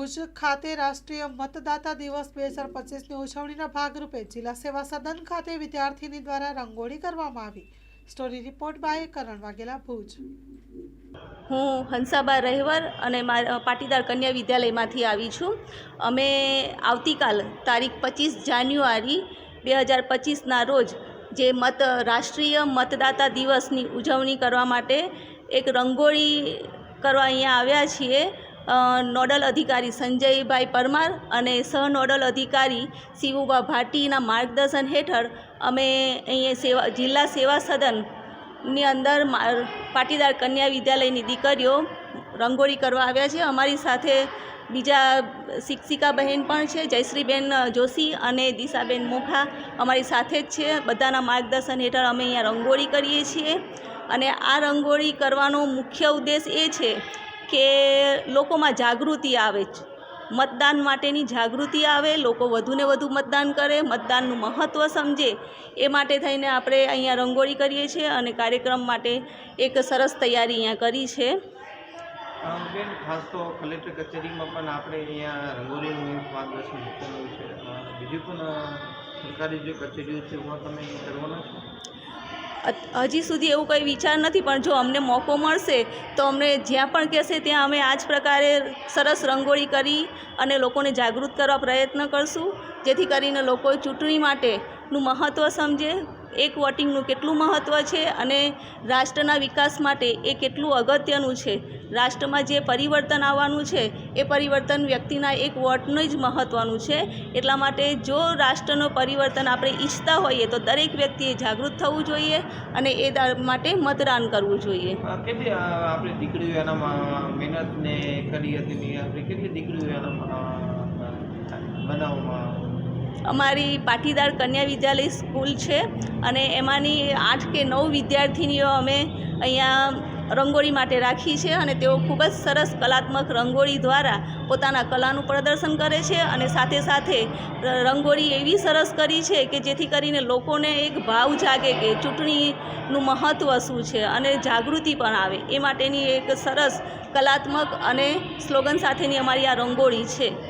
ભુજ ખાતે રાષ્ટ્રીય મતદાતા દિવસ બે હજાર પચીસની ઉજવણીના ભાગરૂપે જિલ્લા સેવા સદન ખાતે વિદ્યાર્થીની દ્વારા રંગોળી કરવામાં આવી. Story report by Karan Vaghela, Bhuj. હું હંસાબા રહેવર અને પાટીદાર કન્યા વિદ્યાલયમાંથી આવી છું. અમે આવતીકાલ તારીખ પચીસ જાન્યુઆરી બે હજાર પચીસના રોજ જે મત, રાષ્ટ્રીય મતદાતા દિવસની ઉજવણી કરવા માટે એક રંગોળી કરવા અહીંયા આવ્યા છીએ. નોડલ અધિકારી સંજયભાઈ પરમાર અને સહ નોડલ અધિકારી શિવુભા ભાટીના માર્ગદર્શન હેઠળ અમે અહીંયા સેવા, જિલ્લા સેવા સદનની અંદર પાટીદાર કન્યા વિદ્યાલયની દીકરીઓ રંગોળી કરવા આવ્યા છે. અમારી સાથે બીજા શિક્ષિકા બહેન પણ છે, જયશ્રીબેન જોશી અને દિશાબેન મોખા અમારી સાથે જ છે. બધાના માર્ગદર્શન હેઠળ અમે અહીંયા રંગોળી કરીએ છીએ. અને આ રંગોળી કરવાનો મુખ્ય ઉદ્દેશ એ છે કે લોકોમાં જાગૃતિ આવે મતદાન માટેની જાગૃતિ આવે, લોકો વધુને વધુ મતદાન કરે, મતદાનનું મહત્ત્વ સમજે. એ માટે થઈને આપણે અહીંયા રંગોળી કરીએ છીએ અને કાર્યક્રમ માટે એક સરસ તૈયારી અહીંયા કરી છે. ખાસ તો કલેક્ટર કચેરીમાં પણ આપણે અહીંયા રંગોળીનું માર્ગદર્શન મૂકેલું છે. બીજી પણ સરકારી જે કચેરીઓ છે તમે કરવાના છો? હજી સુધી એવું કંઈ વિચાર નથી, પણ જો અમને મોકો મળશે, તો અમને જ્યાં પણ કહેશે ત્યાં અમે આ જ પ્રકારે સરસ રંગોળી કરી અને લોકોને જાગૃત કરવા પ્રયત્ન કરશું, જેથી કરીને લોકો ચૂંટણી માટેનું મહત્ત્વ સમજે એક વોટિંગનું કેટલું મહત્ત્વ છે અને રાષ્ટ્રના વિકાસ માટે એ કેટલું અગત્યનું છે? રાષ્ટ્રમાં જે પરિવર્તન આવવાનું છે, એ પરિવર્તન વ્યક્તિના એક વોટનું જ મહત્ત્વનું છે. એટલા માટે જો રાષ્ટ્રનું પરિવર્તન આપણે ઈચ્છતા હોઈએ તો દરેક વ્યક્તિએ જાગૃત થવું જોઈએ અને એ માટે મતદાન કરવું જોઈએ. કેટલી આપણી દીકરીઓ એનામાં મહેનત કરી હતી કેટલી દીકરીઓ એનામાં બનાવવામાં અમારી પાટીદાર કન્યા વિદ્યાલય સ્કૂલ છે અને એમાંની આઠ કે નવ વિદ્યાર્થીનીઓ અમે અહીંયા રંગોળી માટે રાખી છે અને તેઓ ખૂબ જ સરસ કલાત્મક રંગોળી દ્વારા પોતાના કલાનું પ્રદર્શન કરે છે અને સાથે સાથે રંગોળી એવી સરસ કરી છે કે જેથી કરીને લોકોને એક ભાવ જાગે કે ચૂંટણીનું મહત્ત્વ શું છે અને જાગૃતિ પણ આવે. એ માટેની એક સરસ કલાત્મક અને સ્લોગન સાથેની અમારી આ રંગોળી છે.